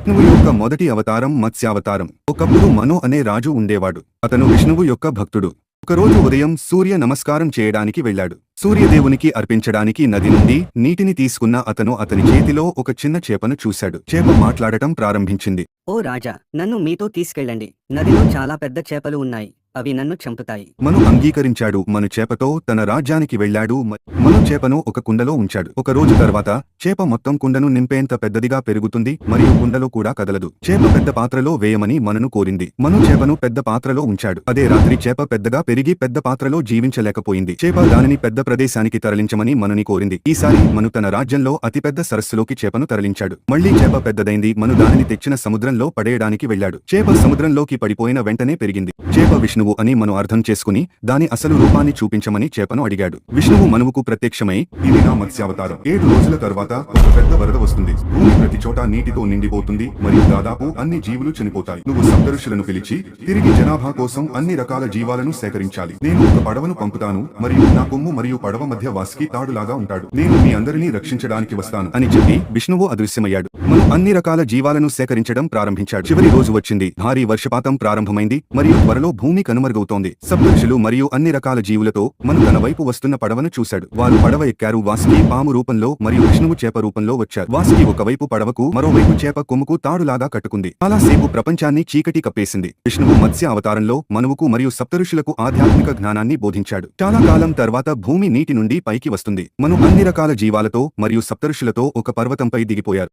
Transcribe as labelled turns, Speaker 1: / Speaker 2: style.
Speaker 1: విష్ణువు యొక్క మొదటి అవతారం మత్స్యావతారం. ఒకప్పుడు మనో అనే రాజు ఉండేవాడు. అతను విష్ణువు యొక్క భక్తుడు. ఒకరోజు ఉదయం సూర్య నమస్కారం చేయడానికి వెళ్ళాడు. సూర్యదేవునికి అర్పించడానికి నది నుండి నీటిని తీసుకున్న అతను అతని చేతిలో ఒక చిన్న చేపను చూశాడు. చేప మాట్లాడటం ప్రారంభించింది.
Speaker 2: ఓ రాజా నన్ను మీతో తీసుకెళ్ళండి. నదిలో చాలా పెద్ద చేపలు ఉన్నాయి. అవి నన్ను చంపుతాయి.
Speaker 1: మను అంగీకరించాడు. మను చేపతో తన రాజ్యానికి వెళ్ళాడు. మను చేపను ఒక కుండలో ఉంచాడు. ఒక రోజు తర్వాత చేప మొత్తం కుండను నింపేంత పెద్దదిగా పెరుగుతుంది. మరియు కుండలో కూడా కదలదు. చేప పెద్ద పాత్రలో వేయమని మనను కోరింది. మను చేపను పెద్ద పాత్రలో ఉంచాడు. అదే రాత్రి చేప పెద్దగా పెరిగి పెద్ద పాత్రలో జీవించలేకపోయింది. చేప దానిని పెద్ద ప్రదేశానికి తరలించమని మనుని కోరింది. ఈసారి మను తన రాజ్యంలో అతిపెద్ద సరస్సులోకి చేపను తరలించాడు. మళ్ళీ చేప పెద్దదైంది. మను దానిని తెచ్చిన సముద్రంలో పడేయడానికి వెళ్ళాడు. చేప సముద్రంలోకి పడిపోయిన వెంటనే పెరిగింది. చేప విష్ణువు అని మను అర్థం చేసుకుని దాని అసలు రూపాన్ని చూపించమని చేపను అడిగాడు. విష్ణువు మనువుకు ప్రత్యక్షమై ఇది నా మత్స్యావతారం. ఏడు రోజుల తర్వాత ఒక పెద్ద వరద వస్తుంది. భూమి ప్రతి చోట నీటితో నిండిపోతుంది మరియు దాదాపు అన్ని జీవులు చనిపోతాయి. నువ్వు సప్తరుషులను పిలిచి తిరిగి జనాభా కోసం అన్ని రకాల జీవాలను సేకరించాలి. నేను ఒక పడవను పంపుతాను మరియు నా కొమ్ము మరియు పడవ మధ్య వాసుకి తాడులాగా ఉంటాడు. నేను మీ అందరినీ రక్షించడానికి వస్తాను అని చెప్పి విష్ణువు అదృశ్యమయ్యాడు. మనం అన్ని రకాల జీవాలను సేకరించడం ప్రారంభించాడు. చివరి రోజు వచ్చింది. భారీ వర్షపాతం ప్రారంభమైంది. మరియు త్వరలో భూమి కనుమరుగవుతోంది. సప్తఋషులు మరియు అన్ని రకాల జీవులతో మను తన వైపు వస్తున్న పడవను చూశాడు. వారు పడవ ఎక్కారు. వాసుకి పాము రూపంలో మరియు విష్ణువు చేప రూపంలో వచ్చారు. వాసుకి ఒకవైపు పడవకు మరోవైపు చేప కొమ్ముకు తాడులాగా కట్టుకుంది. చాలాసేపు ప్రపంచాన్ని చీకటి కప్పేసింది. విష్ణువు మత్స్య అవతారంలో మనువుకు మరియు సప్తఋషులకు ఆధ్యాత్మిక జ్ఞానాన్ని బోధించాడు. చాలా కాలం తర్వాత భూమి నీటి నుండి పైకి వస్తుంది. మను అన్ని రకాల జీవాలతో మరియు సప్తఋషులతో ఒక పర్వతంపై దిగిపోయారు.